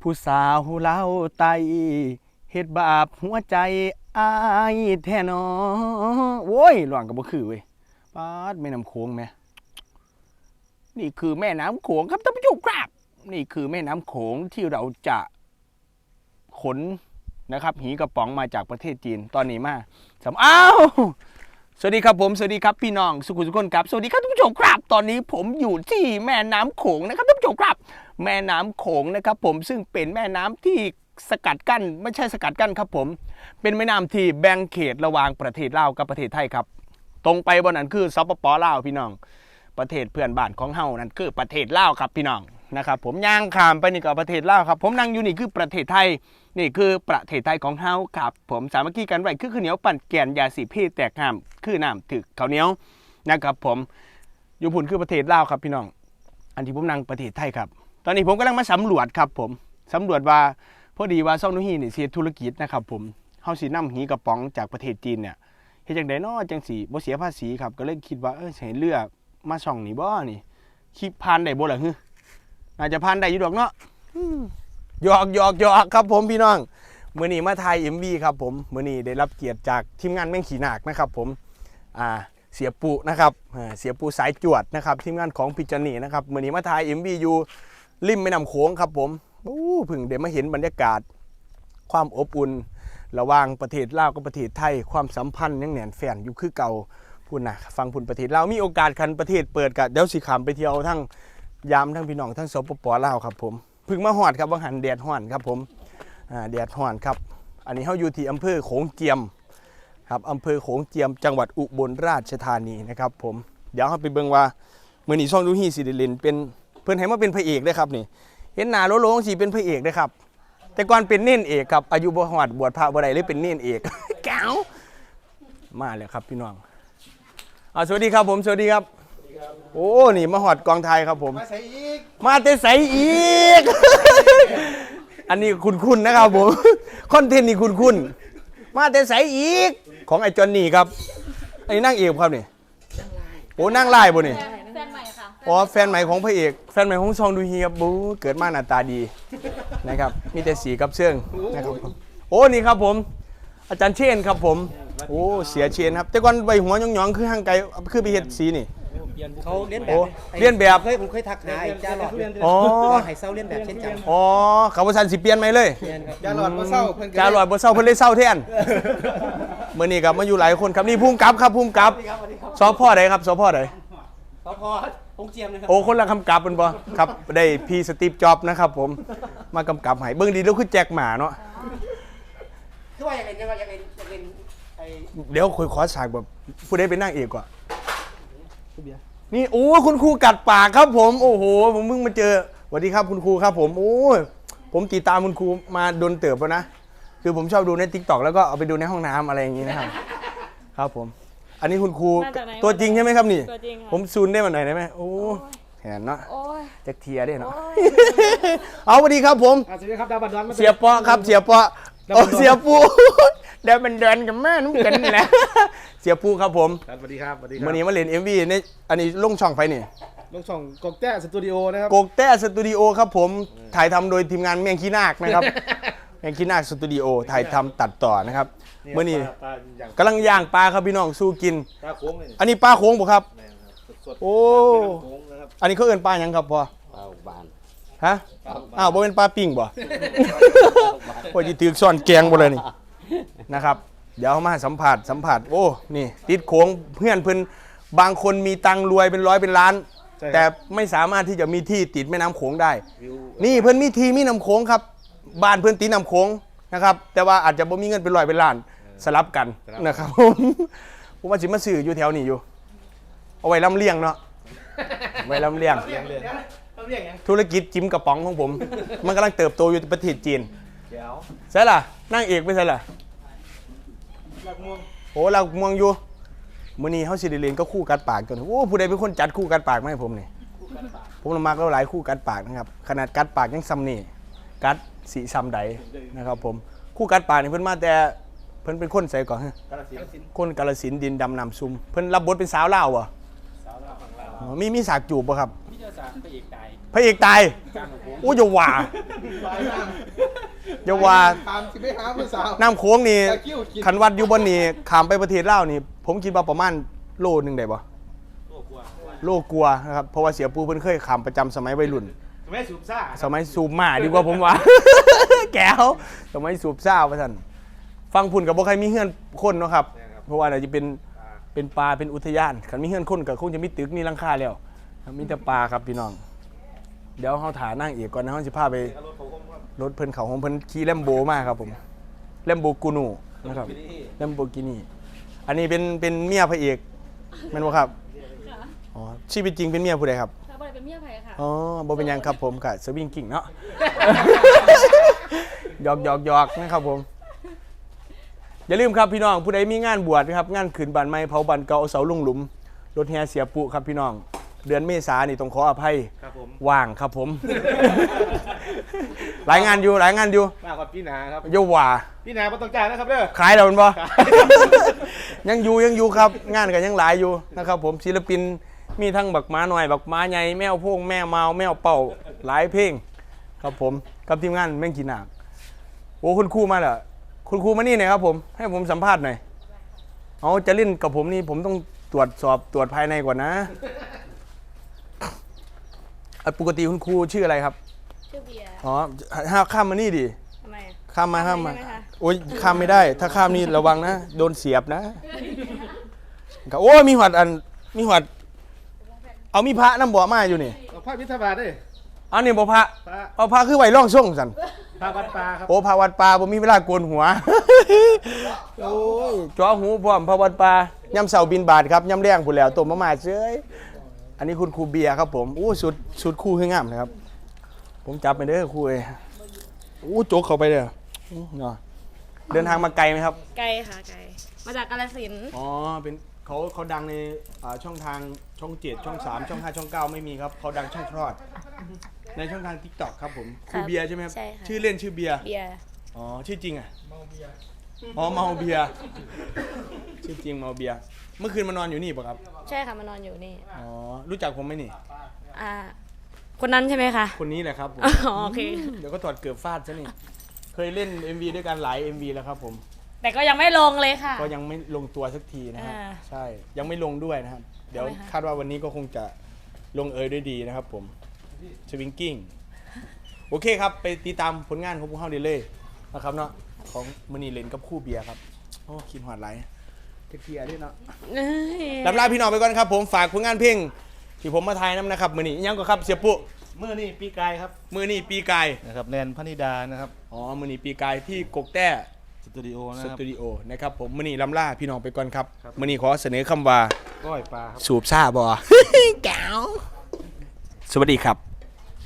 ผู้สาวเล่าไตเฮ็ดบาปหัวใจอายแท้นอโว้ยหลวงก็บ่คือเว้ยปาดแม่น้ำโขงแม่นี่คือแม่น้ำโขงครับท่านผู้ชมครับ นี่คือแม่น้ำโขงที่เราจะขนนะครับ หีกระป๋องมาจากประเทศจีนตอนนี้มาสำอ้าว สวัสดีครับผมสวัสดีครับพี่น้องสุขุมสุขคนครับสวัสดีครับท่านผู้ชมครับ ตอนนี้ผมอยู่ที่แม่น้ำโขงนะครับท่านผู้ชมครับ แม่น้ำโขงนะครับ ผมซึ่งเป็นแม่น้ำที่สกัดกั้นไม่ใช่สกัดกั้นครับผม เป็นแม่น้ำที่แบ่งเขตระหว่างประเทศลาวกับประเทศไทยครับ ตรงไปบนนั้นคือสปปลาวพี่น้อง ประเทศเพื่อนบ้านของเฮานั่นคือประเทศลาวครับพี่น้อง นะครับผมย่างข้ามไปนี่ก็ประเทศลาวครับผมนั่งอยู่นี่คือประเทศไทยนี่คือประเทศไทยของเฮาครับ ผมสามัคคีกันไว้คือข้าวเหนียวปั่นแกนยาสีพี่แตกห้ามคือน้ำถึกข้าวเหนียวนะครับผมอยู่พุ่นคือประเทศลาวครับพี่น้อง อันที่ผมนั่งประเทศไทยครับ ตอนนี้ผมกำลังมาสำรวจครับผมสำรวจว่าพอดีว่าซ่องนุฮีนี่เสียธุรกิจนะครับผมเฮาสินำหีกระป๋องจากประเทศจีนเนี่ยเฮ็ดจังได๋น้อจังสิบ่เสียภาษีครับก็เลยคิดว่าเออสิให้เรือมาช่องนี้บ่นี่คิดผ่านได้บ่ล่ะฮึ น่าจะผ่านได้อยู่ดอกเนาะหยอกหยอกหยอกครับผมพี่น้องมื้อนี้มาถ่าย MV ครับผมมื้อนี้ได้รับเกียรติจากทีมงานแม่งขี่หนาคนะครับผมอ่าเสียปูนะครับเสียปูสายจวดนะครับทีมงานของพิจานีนะครับมื่อนี้มาถ่าย MV อยู่ริมแม่น้ำโขงครับผมโอ้เพิ่งเดี๋ยวมาเห็นบรรยากาศ ความอบอุ่น ระหว่างประเทศลาวกับประเทศไทย ความสัมพันธ์ยังแหนนแฟนอยู่คือเก่าพูดนะฟังพุ่นประเทศลาวมีโอกาสคันประเทศเปิดกะเดี๋ยวสิขามไปเที่ยวทั้ง ยามทั้งพี่น้องทั้งสปปลาวครับผมพิ่งมาหอดครับว่าหันแดดฮ้อนครับผมแดดฮ้อนครับ อันนี้เขาอยู่ที่อำเภอโขงเจียมครับอำเภอโขงเจียมจังหวัดอุบลราชธานีนะครับผมเดี๋ยวเราไปเบิ่งว่ามือนี้ช่องดูฮีสิริลินเป็นเพิ่อนให้มาเป็นพระเอกเลยครับนี่ เห็นหน้าโลงสิเป็นพระเอกเลยครับแต่ก่อนเป็นเน่นเอกครับอายุบ่ฮอดบวชพระบ่ได้เลยเป็นเน่นเอกแก้วมาแล้วครับพี่น้องอสวัสดีครับผมสวัสดีครับ โอ้ นี่มาฮอดกองไทยครับผม มาใส่อีก มาแต่ใสอีก อันนี้คุณคุณนะครับผม คอนเทนต์นี่คุณคุณ มาแต่ใสอีก ของไอ้จอนนี่ครับ อันนี้นั่งเอกครับนี่ โอ้นั่งไล่บ่นี่ แฟนใหม่ค่ะ อ๋อแฟนใหม่ของพระเอก แฟนใหม่ของซองดูฮีครับบูเกิดมาหน้าตาดีนะครับ มีแต่สีกับเชื่องนะครับผมโอ้นี่ครับผม อาจารย์เชนครับผม โอ้เสียเชนครับ แต่ก่อนใบหัวหยองๆคือห่างไกลคือไปเฮ็ดสีนี่ เขาเลียนแบโอ้บเลียนแบบเคยผมเคยทักหาไอ้จ้าหลอดอ๋อ ว่าให้เศร้าเลียนแบบเช่นกันอ๋อเขาบ่ทันสิเปลี่ยนไหมเลยจ้าหลอดมาเศร้าเพิ่นจาลอยบ่เศร้าเพิ่นเลยเศร้าแทนมื้อนี้ครับมาอยู่หลายคนครับนี่ภูมิกับครับภูมิกับสพใดครับสพใดพอพอพงเจียมเลยครับโอ้คนละกำกับเป็นบ่ครับ ได้พี่สตีฟจ็อบนะครับผมมากำกับให้เบิ่งดีแล้วคือแจ็คหมาเนาะคือว่าอย่างไรเนี่ยว่าอย่างไรอย่างไรไอ้เดี๋ยวคุยขอฉากแบบผู้ใดเป็นนางเอกก่อน นี่โอ้คุณครูกัดปากครับผม โอ้โห ผมเพิ่งมาเจอสวัสดีครับคุณครูครับ ผมโอ้ยผมติดตามคุณครูมาโดนเติบแล้วนะคือผมชอบดูในทิกตอกแล้วก็เอาไปดูในห้องน้ำอะไรอย่างนี้นะครับ ครับผม อันนี้คุณครูมาจากไหนตัวจริงใช่ไหมครับนี่ ตัวจริงค่ะ ผมซูนได้มาหน่อยได้ไหมโอ้แหนเนาะโอ้ยจะเทียร์ได้เนาะโอ้ยเอาสวัสดีครับผมสวัสดีครับดาวบันดอนมา เสียปอครับเสียปอโอ้เสียปู เดี๋ยวมันเดินกับแม่นุ่มกันนี่แหละเสียปูครับผมสวัสดีครับสวัสดีครัวันนี้มาเล่น MV ในอันนี้ลงช่องไปนี่ลงช่องกกแต้สตูดิโอนะครับโกกแต้สตูดิโอครับผมถ่ายทำโดยทีมงานแมงคีนาคนะครับแมงคีนาคสตูดิโอถ่ายทำตัดต่อนะครับเมื่อนี้ปลาอย่างกำลังย่างปลาครับพี่น้องสู้กินปลาโค้งเลยอันนี้ปลาโค้งบ่ครับสดโอ้โค้งนะครับอันนี้เขาเอิ้นปลาหยังครับพ่อปลาบานฮะอ้าวบ่เป็นปลาปิ้งบ่โอ้ยถือซ่อนแกงบ่เลยนี่ นะครับ เดี๋ยวเอามาสัมผัสสัมผัสโอ้นี่ ติดโค้งเพื่อนเพิ่นบางคนมีตังค์รวยเป็นร้อยเป็นล้านแต่ไม่สามารถที่จะมีที่ติดแม่น้ำโขงได้ วิวนี่เพิ่นมีทีมีน้ำโขงครับบ้านเพิ่นตีน้ำโขงนะครับ แต่ว่าอาจจะบ่มีเงินเป็นร้อยเป็นล้านสลับกันนะครับผมผมว่าสิมาซื้ออยู่แถวนี้อยู่ เอาไว้ลำเลียงเนาะไว้ลำเลียง เรียงเลยต้องเรียงยังธุรกิจจิ้มกระป๋องของผม มันกำลังเติบโตอยู่ประเทศจีนเดี๋ยวใช่ล่ะนั่งเอกไปใช่ล่ะ หลักม่วงโอ้เรามองอยู่มื้อนี้เฮาสิได้เรียนก็คู่กัดปากกันโอ้ผู้ใดเป็นคนจัดคู่กัดปากมาให้ผมนี่ผมละมักแล้วหลายคู่กัดปากนะครับ ขนาดกัดปากยังซ้ำนี่กัดสีซ้ำใดนะครับผมคู่กัดปากนี่เพิ่นมาแต่เพิ่นเป็นคนใส่ก่อนฮะกาลสินธุ์คนกาลสินธุ์ดินดำน้ำซุม เพิ่นรับบทเป็นสาวลาวบ่สาวลาวฝั่งลาวอ๋อมีมีฉากจูบบ่ครับพี่เจ้าสาวพระเอกตายพระเอกตายกลางของโค้งโอ้ยอย่าว่าลายน้ อย่าว่าำตามสิไปหาผู้สาว น้ำโค้งนี่ตะคิวกินคันวัดอยู่บนนี่ขามไปประเทศลาวนี่ ผมคิดว่าประมาณโลนึงได้บ่โลกลัวนะครับเพราะว่าเสียปูเพิ่นเคยขามประจำสมัยวัยรุ่น แม่สูบซ่าสมัยสูบหมาดีกว่าผมว่า แก้วสมัยสูบซ่าว่าท่านฟังพุ่นกับบ่ใครมีเฮือนคนเนาะครับ เพราะว่าอาจจะเป็นเป็นป่าเป็นอุทยานคันมีเฮือนคนก็คงจะมีตึกมีหลังคาแล้วมีแต่ป่าครับพี่น้อง เดี๋ยวเฮาถานั่งเอกก่อนนะเฮาสิพาไป รถเพิ่นเขาของเพิ่นขี่แลมโบมาครับผมแลมโบกูนูนะครับแลมโบกินีอันนี้เป็นเป็นเมียพระเอกแม่นบ่ครับค่ะอ๋อชีวิตจริงเป็นเมียผู้ใดครับค่ะบริเป็นเมียไผ่ค่ะอ๋อบ่เป็นหยังครับผมกับสวิงกิ่งเนาะหยอกหยอกหยอกนะครับผมอย่าลืมครับพี่น้องผู้ใดมีงานบวชนะครับงานขืนบันไม้เผาบันเก่าเอาเสาลุงหลุมรถแฮเสียปุครับพี่น้อง เดือนเมษานี่ต้องขออภัยครับผมว่างครับผม หลายงานอยู่หลายงานอยู่มากกว่าพี่นาครับโยว่าพี่นาไม่ต้องจ่ายนะครับเด้อ ขายแล้วแมันบ่ยังอยู่ยังอยู่ครับ งานก็ยังหลายอยู่นะครับผมศิลปินมีทั้งบักม้าหน่อย บักม้าใหญ่แมวโพงแม่เมาแมวเป่าหลายเพลงครับผมกับทีมงานแม่งกินหนักโอ้คุณครูมาเหรอคุณครูมานี่หน่อยครับผมให้ผมสัมภาษณ์หน่อยเอาจะเล่นกับผมนี่ผมต้องตรวจสอบตรวจภายในก่อนนะอะปกติคุณครูชื่ออะไรครับ ชื่อเบียร์อ๋อห้าข้ามมานี่ดิทำไมอะ ข้ามมาข้ามมาได้ไหมคะ โอ้ยข้ามไม่ได้ ถ้าข้ามนี่ระวังนะ โดนเสียบนะก็โอ้ยมีหวัดอันมีหวัด เอามีพระน้ำบ่อมาอยู่นี่เอาผ้าพิธบาทด้วยเอานี่บ่พระพระเอาพระคือไว้ร่องส่งสันพระวัดปลาครับ โอ้พระวัดป่าบ่มีเวลาโกนหัวโอ้ยจ่อหูพร้อมพระวัดป่ายำเสาบินบาทครับยำแรงผู้นแล้วต้มมะม่าเฉยอันนี้คุณครูเบียร์ครับผมโอ้สุดสุดคู่คืองามนะครับ ผมจับไปเด้อครูเอ้ยโอ้โจกเข้าไปเด้ออื้อเนาะเดินทางมาไกลไหมครับ ไกลค่ะไกล มาจากกาฬสินธุ์อ๋อ เป็นเขาเขาดังในอ่าช่องทางช่องเจ็ดช่องสามช่องห้าช่องเก้าไม่มีครับ เขาดังช่องคลอด ในช่องทางทิกตอกครับผมครูเบียร์ใช่ไหมครับใช่ค่ะ ชื่อเล่นชื่อเบียร์ เบียร์อ๋อ ชื่อจริงอะ เมาเบียร์อ๋อ เมาเบียร์ชื่อจริงเมาเบียร์เมื่อคืนมานอนอยู่นี่ปะครับ ใช่ค่ะมานอนอยู่นี่ อ๋อ รู้จักผมไหมนี่ อ่า คนนั้นใช่ไหมคะ คนนี้แหละครับผมอ๋อโอเคเดี๋ยวก็ถอดเกือบฟาดซะนี่ เคยเล่น MV ด้วยกันหลาย MV แล้วครับผม แต่ก็ยังไม่ลงเลยค่ะ ก็ยังไม่ลงตัวสักทีนะครับอ่าใช่ ยังไม่ลงด้วยนะครับ เดี๋ยวทำไมคะ คาดว่าวันนี้ก็คงจะลงเอยด้วยดีนะครับผม สวิงกิ้ง โอเคครับ ไปติดตามผลงานของพวกเขาได้เลยนะครับเนาะ ของมณีเลนกับคู่เบียร์ครับ โอ้คิดหอดไรจะเคลียร์ด้วยเนาะ เอ้ย ลำลาพี่น้องไปก่อนครับผมฝากผลงานเพลง ที่ผมมาถ่ายน้ำนะครับมือนี้อิหยังก็ครับเสียปุ๊เมื่อนี่ปีกายครับมือนี้ปีกายนะครับแนนพนิดานะครับอ๋อมือนี้ปีกายที่กกแต้สตูดิโอนะสครับ ตูดิโอนะครับผมมือนี้ลำลาพี่น้องไปก่อนครับครับ มือนี้ขอเสนอคำว่าก้อยปลาครับ สูบซ่าบอ แก้วสวัสดีครับ